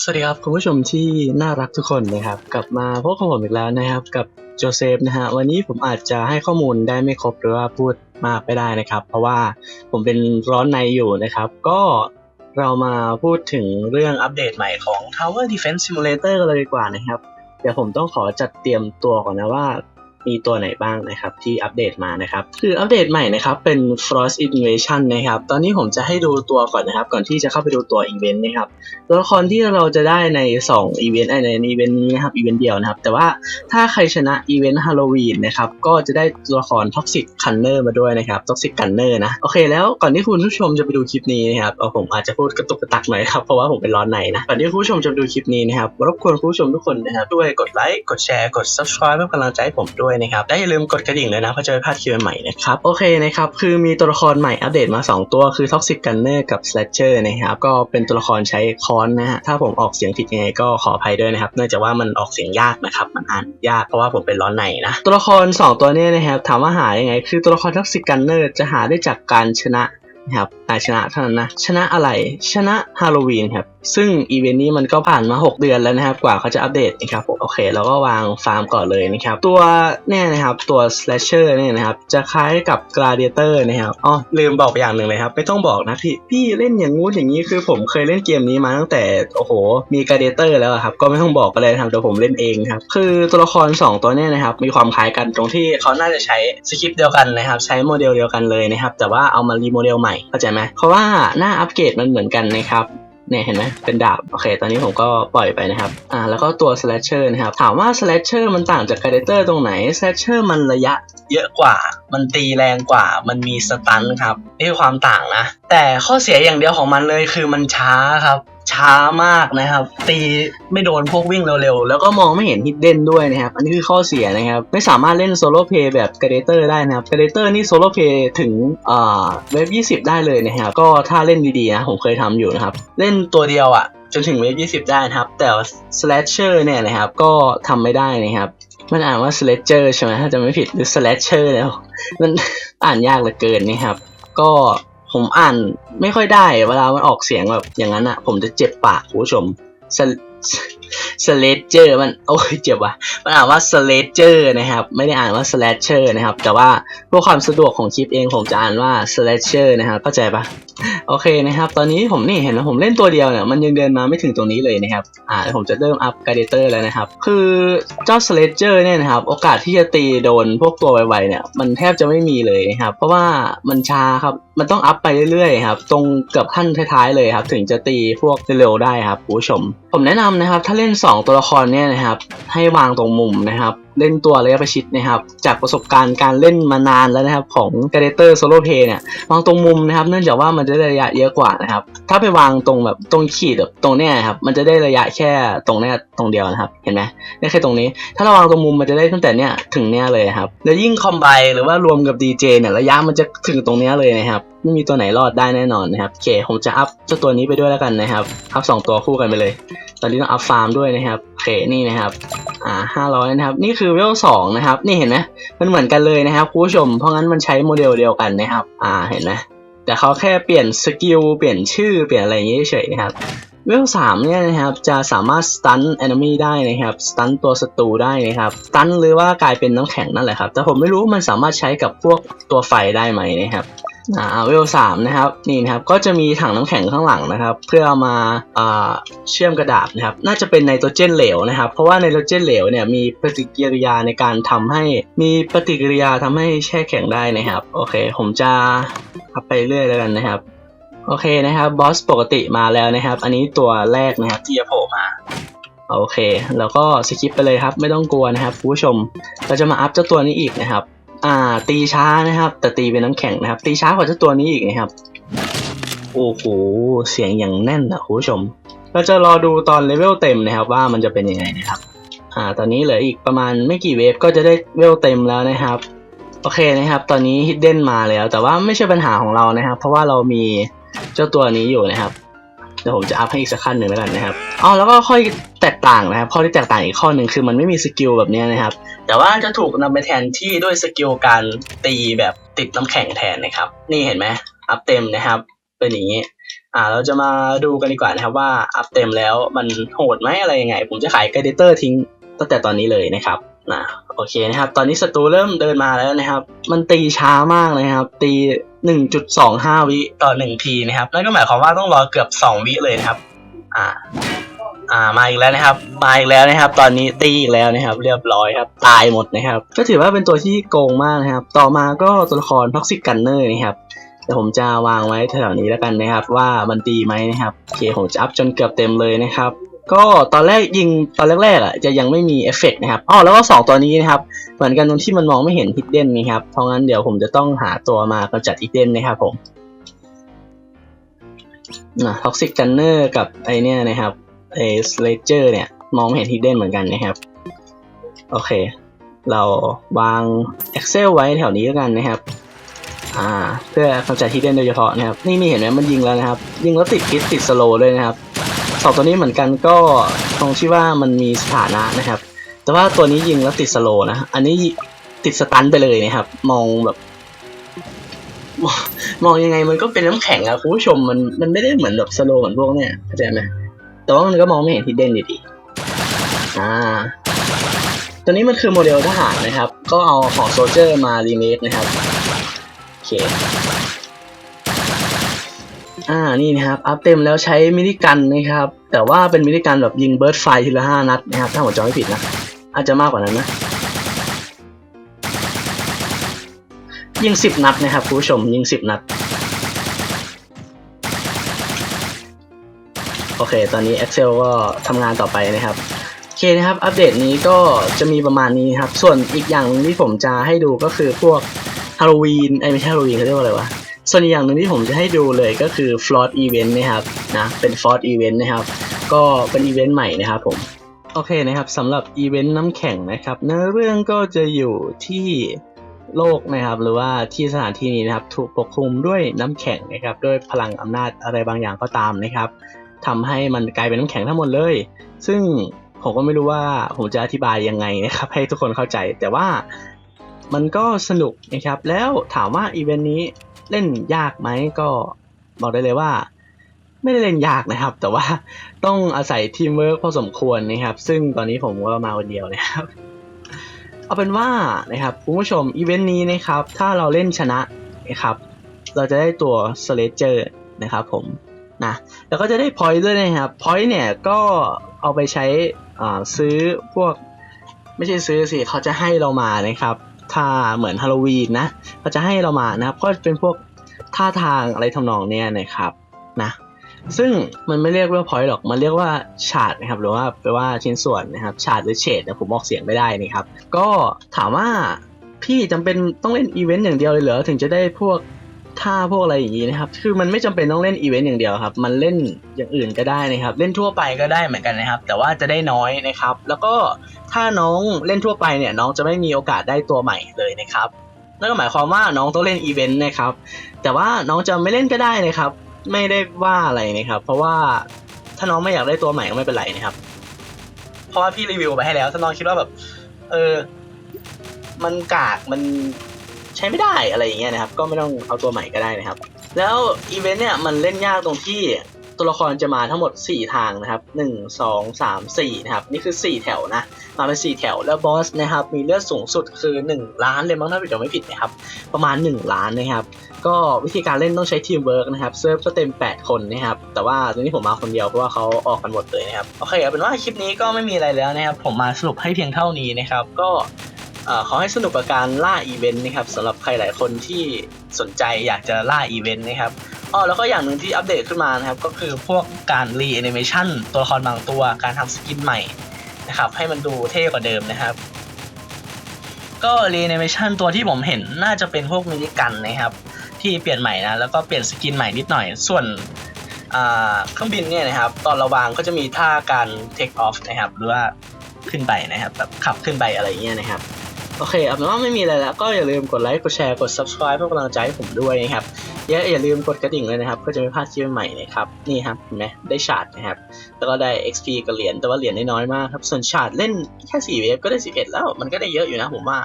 สวัสดีครับคุณผู้ชมที่น่ารักทุกคนนะครับ กลับมาพบกับผมอีกแล้วนะครับ กับโจเซฟนะฮะวันนี้ผมอาจจะให้ข้อมูลได้ไม่ครบหรือว่าพูดมากไปได้นะครับ เพราะว่าผมเป็นร้อนในอยู่นะครับ ก็เรามาพูดถึงเรื่องอัปเดตใหม่ของ Tower Defense Simulator กันเลยดีกว่านะครับ เดี๋ยวผมต้องขอจัดเตรียมตัวก่อนนะว่า มีตัวไหนบ้างนะครับที่อัปเดตมานะครับคืออัปเดตใหม่นะครับเป็น Frost Invasion นะครับตอนนี้ผมจะให้ดูตัวก่อนนะครับก่อนที่จะเข้าไปดูตัวอีเวนต์นะครับตัวละครที่เราจะได้ใน2อีเวนต์ในอีเวนต์นี้นะครับอีเวนต์เดียวนะครับแต่ว่าถ้าใครชนะอีเวนต์ฮาโลวีนนะครับก็จะได้ตัวละครท็อกซิ c คันเนอร์มาด้วยนะครับท็อกซิ c กันเนอร์นะโอเคแล้วก่อนที่คุณผู้ชมจะไปดูคลิปนี้นะครับเอาผมอาจจะพูดกระตุกกระตักหน่อยครับเพราะว่าผมเป็นร้อนในนะก่อนที่คุณผู้ชมจะดูคลิปนี้นะครับรบกวนคุณผู้ชมทุกคนนะครับด้วยกดไลค์กดแชร์กด subscribe เพื่อกำลังใจให้ผมด้วยนะครับและอย่าลืมกดกระดิ่งเลยนะเพื่อจะไม่พลาดคลิปใหม่นะครับโอเคนะครับคือมีตัวละครใหม่อัปเดตมา 2 ตัวคือ Toxic Gunner กับ Slasher นะครับก็เป็นตัวละครใช้ค้อนนะฮะถ้าผมออกเสียงผิดยังไงก็ขออภัยด้วยนะครับเนื่องจากว่ามันออกเสียงยากนะครับมันอ่านยากเพราะว่าผมเป็นร้อนในนะตัวละคร 2 ตัวนี้นะครับถามว่าหายังไง คือตัวละคร Toxic Gunner จะหาได้จากการชนะนะครับชนะเท่านั้นนะชนะอะไรชนะฮาโลวีนครับ ซึ่งอีเวนต์นี้มันก็ผ่านมา 6 เดือนแล้วนะครับ กว่าเขาจะอัปเดตนะครับโอเคแล้วก็วางฟาร์มก่อนเลยนะครับ ตัวเนี่ยนะครับตัว slasher เนี่ยนะครับจะคล้ายกับ gladiator นะครับอ๋อลืมบอกไปอย่างหนึ่งเลยครับ ไม่ต้องบอกนะพี่พี่เล่นอย่างงู้นอย่างนี้คือผมเคยเล่นเกมนี้มาตั้งแต่โอ้โหมี gladiator แล้วครับก็ไม่ต้องบอกกันเลยนะครับเดี๋ยวผมเล่นเองครับคือตัวละคร 2 ตัวเนี่ยนะครับมีความคล้ายกันตรงที่เขาน่าจะใช้สคริปต์เดียวกันนะครับใช้โมเดลเดียวกันเลยนะครับแต่ว่าเอามารีโมเดลใหม่เข้าใจไหมเพราะว่าหน้าอัปเกรดมันเหมือนกันนะครับ เนี่ยเห็นไหมเป็นดาบ โอเค ตอนนี้ผมก็ปล่อยไปนะครับ อ่า แล้วก็ตัว slasher นะครับ ถามว่า slasher มันต่างจาก predator ตรงไหน slasher มันระยะเยอะกว่า มันตีแรงกว่า มันมีสตันครับ นี่คือความต่างนะ แต่ข้อเสียอย่างเดียวของมันเลยคือมันช้าครับ ช้ามากนะครับ ตีไม่โดนพวกวิ่งเร็วๆ แล้วก็มองไม่เห็นฮิดเด้นด้วยนะครับ อันนี้คือข้อเสียนะครับ ไม่สามารถเล่นโซโล่เพย์แบบ Predator ได้นะครับ Predator นี่โซโล่เพย์ถึงอ่าเวฟ20 ได้เลยนะครับ ก็ถ้าเล่นดีๆนะผมเคยทำอยู่นะครับ เล่นตัวเดียวอะ่ะจนถึงเวฟ20 ได้นะครับ แต่ Slasher เนี่ยนะครับ ก็ทำไม่ได้นะครับมันอ่านว่า Slasher ใช่ไหมถ้าจะไม่ผิดหรือ Slasher แล้วมันอ่านยากเหลือเกินนะครับ ก็ ผมอ่านไม่ค่อยได้ เวลามันออกเสียงแบบอย่างนั้นอะผมจะเจ็บปากคุณผู้ชมสเลเจอร์มันโอ้ยเจ็บว่ะมันอ่านว่าสเลเจอร์นะครับ ไม่ได้อ่านว่าสแลชเชอร์นะครับ แต่ว่าเพื่อความสะดวกของคลิปเองผมจะอ่านว่าสแลชเชอร์นะครับเข้าใจปะโอเคนะครับ ตอนนี้ผมนี่เห็นไหมผมเล่นตัวเดียวเนี่ยมันยังเดินมาไม่ถึงตรงนี้เลยนะครับ อ่าผมจะเริ่มอัพการ์เดเตอร์แล้วนะครับ คือเจ้าสเลเจอร์เนี่ยนะครับ โอกาสที่จะตีโดนพวกตัวไวๆเนี่ย มันแทบจะไม่มีเลยนะครับ เพราะว่ามันช้าครับ มันต้องอัพไปเรื่อยๆครับ ตรงเกือบขั้นท้ายๆเลยครับ ถึงจะตีพวกเร็วๆได้ครับผู้ชม ผมแนะนำนะครับถ้าเล่น 2 ตัวละครเนี่ยนะครับ ให้วางตรงมุมนะครับ เล่นตัวระยะประชิดนะครับ จากประสบการณ์การเล่นมานานแล้วนะครับ ของ g a d a t o r Solo Play เนี่ยวางตรงมุมนะครับ เนื่องจากว่ามันจะได้ระยะเยอะกว่านะครับ ถ้าไปวางตรงแบบตรงขีดแบบตรงเนี้ยครับมันจะได้ระยะแค่ตรงเนี้ยตรงเดียวนะครับ เห็นไหมได้แค่ตรงนี้ ถ้าเราวางตรงมุมมันจะได้ตั้งแต่เนี้ยถึงเนี้ยเลยครับแล้วยิ่งคอมไบหรือว่ารวมกับ DJ เนี่ยระยะมันจะถึงตรงเนี้ยเลยนะครับไม่มีตัวไหนรอดได้แน่นอนนะครับโอเคผมจะอัพเจ้าตัวนี้ไปด้วยแล้วกันนะครับอัพสองตัวคู่กันไปเลย ตอนนี้ต้องอัพฟาร์มด้วยนะครับโอเคนี่นะครับอ่าห้าร้อยนะครับนี่คือเวลสองนะครับ นี่เห็นไหมมันเหมือนกันเลยนะครับคุณผู้ชม เพราะงั้นมันใช้โมเดลเดียวกันนะครับ อ่าเห็นไหมแต่เขาแค่เปลี่ยนสกิลเปลี่ยนชื่อเปลี่ยนอะไรอย่างนี้เฉยนะครับ เวลสามเนี่ยนะครับจะสามารถสตันแอนมีได้นะครับสตันตัวศัตรูได้นะครับสตันหรือว่ากลายเป็นน้ำแข็งนั่นแหละครับ แต่ผมไม่รู้มันสามารถใช้กับพวกตัวไฟได้ไหมนะครับอ่าเวลสามนะครับนี่นะครับก็จะมีถังน้ำแข็งข้างหลังนะครับ เพื่อเอามาอ่าเชื่อมกระดาษนะครับ น่าจะเป็นไนโตรเจนเหลวนะครับ เพราะว่าไนโตรเจนเหลวเนี่ยมีปฏิกิริยาในการทำให้มีปฏิกิริยาทำให้แช่แข็งได้นะครับ โอเค ผมจะไปเรื่อยแล้วกันนะครับ โอเคนะครับบอสปกติมาแล้วนะครับ อันนี้ตัวแรกนะครับที่จะโผล่มาโอเค แล้วก็สกิปไปเลยครับ ไม่ต้องกลัวนะครับผู้ชม เราจะมาอัพเจ้าตัวนี้อีกนะครับ อ่า ตีช้านะครับ แต่ตีเป็นน้ำแข็งนะครับ ตีช้ากว่าเจ้าตัวนี้อีกนะครับ โอ้โห เสียงอย่างแน่นนะคุณผู้ชม เราจะรอดูตอนเลเวลเต็มนะครับ ว่ามันจะเป็นยังไงนะครับ อ่า ตอนนี้เหลืออีกประมาณไม่กี่เวฟก็จะได้เวลเต็มแล้วนะครับ โอเคนะครับ ตอนนี้ฮิดเด้นมาแล้ว แต่ว่าไม่ใช่ปัญหาของเรานะครับ เพราะว่าเรามี เจ้าตัวนี้อยู่นะครับเดี๋ยวผมจะอัพให้อีกสักขั้นหนึ่งแล้วกันนะครับอ๋อแล้วก็ข้อแตกต่างนะครับ ข้อที่แตกต่างอีกข้อหนึ่งคือมันไม่มีสกิลแบบนี้นะครับ แต่ว่าจะถูกนำไปแทนที่ด้วยสกิลการตีแบบติดน้ำแข็งแทนนะครับ นี่เห็นไหมอัพเต็มนะครับ เป็นอย่างนี้อ่าเราจะมาดูกันดีกว่านะครับว่าอัพเต็มแล้วมันโหดไหมอะไรยังไง ผมจะขายไกเดเตอร์ทิ้งตั้งแต่ตอนนี้เลยนะครับ นะโอเคนะครับ ตอนนี้ศัตรูเริ่มเดินมาแล้วนะครับ มันตีช้ามากนะครับ ตี 1.25 วิต่อ 1 ทีนะครับนั่นก็หมายความว่าต้องรอเกือบ 2 วิเลยนะครับ อ่า อ่ามาอีกแล้วนะครับ มาอีกแล้วนะครับ ตอนนี้ตีอีกแล้วนะครับ เรียบร้อยครับ ตายหมดนะครับ ก็ถือว่าเป็นตัวที่โกงมากนะครับ ต่อมาก็ตัวละครท็อกซิกกันเนอร์นะครับเดี๋ยวผมจะวางไว้แถวนี้แล้วกันนะครับ ว่ามันตีไหมนะครับโอเคผมจะอัพจนเกือบเต็มเลยนะครับ ก็ตอนแรกยิงตอนแรกๆอะจะยังไม่มีเอฟเฟกต์นะครับอ๋อแล้วก็สองตัวนี้นะครับ เหมือนกันตรงที่มันมองไม่เห็นฮิดเด้นนะครับ เพราะงั้นเดี๋ยวผมจะต้องหาตัวมากำจัดฮิดเด้นนะครับผมนะท็อกซิกกันเนอร์กับไอเนี่ยนะครับไอสเลเจอร์เนี่ย มองไม่เห็นฮิดเด้นเหมือนกันนะครับ โอเค เราวาง Excel ไว้แถวนี้แล้วกันนะครับอ่าเพื่อกำจัดฮิดเด้นโดยเฉพาะนะครับ นี่นี่เห็นไหมมันยิงแล้วนะครับ ยิงแล้วติดพิษติดสโลด้วยนะครับ สองตัวนี้เหมือนกันก็ตรงที่ว่ามันมีสถานะนะครับ แต่ว่าตัวนี้ยิงแล้วติดสโลนะ อันนี้ติดสตันไปเลยนะครับ มองแบบมองมองยังไงมันก็เป็นน้ำแข็งอะคุณผู้ชมมันมันไม่ได้เหมือนแบบสโลเหมือนพวกเนี่ยเข้าใจไหมแต่ว่ามันก็มองไม่เห็นฮิดเด้นดีอ่าตัวนี้มันคือโมเดลทหารนะครับ ก็เอาของโซเจอร์มารีเมคนะครับโอเค อ่านี่นะครับอัพเต็มแล้วใช้มินิกันนะครับ แต่ว่าเป็นมินิกันแบบยิงเบิร์ดไฟทีละห้านัดนะครับถ้าผมจำไม่ผิดนะอาจจะมากกว่านั้นนะยิงสิบนัดนะครับคุณผู้ชมยิงสิบนัด โอเค ตอนนี้ Excel ก็ทำงานต่อไปนะครับโอเคนะครับ อัปเดตนี้ก็จะมีประมาณนี้ครับ ส่วนอีกอย่างนึงที่ผมจะให้ดูก็คือพวกฮาโลวีนไอ้ไม่ใช่ฮาโลวีนเขาเรียกว่าอะไรวะ ส่วนอย่างหนึ่งที่ผมจะให้ดูเลยก็คือ f l o t Event นะครับนะเป็น f l o t Event นะครับ ก็เป็นอีเวนต์ใหม่นะครับผม โอเคนะครับสำหรับอีเวนต์น้ำแข็งนะครับเนื้อเรื่องก็จะอยู่ที่โลกนะครับหรือว่าที่สถานที่นี้นะครับถูกปกคลุมด้วยน้ำแข็งนะครับด้วยพลังอำนาจอะไรบางอย่างก็ตามนะครับทำให้มันกลายเป็นน้ำแข็งทั้งหมดเลย ซึ่งผมก็ไม่รู้ว่าผมจะอธิบายยังไงนะครับให้ทุกคนเข้าใจแต่ว่ามันก็สนุกนะครับแล้วถามว่าอีเวนต์นี้ เล่นยากไหมก็บอกได้เลยว่า ไม่ได้เล่นยากนะครับ แต่ว่าต้องอาศัยทีมเวิร์กพอสมควรนะครับ ซึ่งตอนนี้ผมก็มาคนเดียวนะครับ เอาเป็นว่านะครับคุณผู้ชมอีเวนต์นี้นะครับ ถ้าเราเล่นชนะนะครับ เราจะได้ตัวสเลเจอร์นะครับผมนะแล้วก็จะได้พอยต์ด้วยนะครับพอยต์เนี่ยก็เอาไปใช้ซื้อพวก ไม่ใช่ซื้อสิเขาจะให้เรามานะครับ ถ้าเหมือนฮาโลวีนนะก็จะให้เรามานะครับก็เป็นพวกท่าทางอะไรทำนองเนี้ยนะครับนะซึ่งมันไม่เรียกว่าพอยต์หรอก มันเรียกว่าฉาดนะครับ หรือว่าแปลว่าชิ้นส่วนนะครับฉาดหรือเฉดนะผมออกเสียงไม่ได้นี่ครับ ก็ถามว่าพี่จำเป็นต้องเล่นอีเวนต์อย่างเดียวเลยเหรอ ถึงจะได้พวก ท่าพวกอะไรอย่างนี้นะครับ คือมันไม่จำเป็นต้องเล่นอีเวนต์อย่างเดียวครับ มันเล่นอย่างอื่นก็ได้นะครับ เล่นทั่วไปก็ได้เหมือนกันนะครับ แต่ว่าจะได้น้อยนะครับ แล้วก็ถ้าน้องเล่นทั่วไปเนี่ยน้องจะไม่มีโอกาสได้ตัวใหม่เลยนะครับ นั่นก็หมายความว่าน้องต้องเล่นอีเวนต์นะครับ แต่ว่าน้องจะไม่เล่นก็ได้นะครับ ไม่ได้ว่าอะไรนะครับ เพราะว่าถ้าน้องไม่อยากได้ตัวใหม่ก็ไม่เป็นไรนะครับ เพราะว่าพี่รีวิวไปให้แล้ว ถ้าน้องคิดว่าแบบ เออ มันกาก มัน ใช้ไม่ได้อะไรอย่างเงี้ยนะครับ ก็ไม่ต้องเอาตัวใหม่ก็ได้นะครับ แล้วอีเวนต์เนี่ยมันเล่นยากตรงที่ตัวละครจะมาทั้งหมด 4 ทางนะครับ 1 2 3 4 นะครับ นี่คือ 4 แถวนะ มาเป็น 4 แถวแล้วบอสนะครับ มีเลือดสูงสุดคือ 1 ล้านเลยมั้งถ้าผมจำไม่ผิดนะครับ ประมาณ 1 ล้านนะครับ ก็วิธีการเล่นต้องใช้ทีมเวิร์กนะครับ เซิร์ฟก็เต็ม 8 คนนะครับ แต่ว่าตรงนี้ผมมาคนเดียวเพราะว่าเขาออกกันหมดเลยนะครับ โอเคเอาเป็นว่าคลิปนี้ก็ไม่มีอะไรแล้วนะครับ ผมมาสรุปให้เพียงเท่านี้นะครับ ก็ ขอให้สนุกกับการล่าอีเวนต์นะครับสำหรับใครหลายคนที่สนใจอยากจะล่าอีเวนต์นะครับอ๋อแล้วก็อย่างหนึ่งที่อัปเดตขึ้นมานะครับ ก็คือพวกการรีแอนิเมชันตัวละครบางตัวการทำสกินใหม่นะครับ ให้มันดูเท่กว่าเดิมนะครับ ก็รีแอนิเมชันตัวที่ผมเห็นน่าจะเป็นพวกมินิกันนะครับ ที่เปลี่ยนใหม่นะแล้วก็เปลี่ยนสกินใหม่นิดหน่อย ส่วนเครื่องบินเนี่ยนะครับ ตอนระวางก็จะมีท่าการ take off นะครับหรือว่าขึ้นไปนะครับแบบขับขึ้นไปอะไรเงี้ยนะครับ โอเคเอาเป็นว่าไม่มีอะไรแล้ว ก็อย่าลืมกดไลค์ กดแชร์ กด subscribe เพื่อกำลังใจให้ผมด้วยนะครับ อย่าอย่าลืมกดกระดิ่งเลยนะครับ เพื่อจะไม่พลาดคลิปใหม่นะครับ นี่ครับเห็นไหมได้ชาร์จนะครับ แล้วก็ได้ XP กับเหรียญ แต่ว่าเหรียญได้น้อยมากครับ ส่วนชาร์จเล่นแค่4เวฟก็ได้ 11 แล้ว มันก็ได้เยอะอยู่นะผมว่า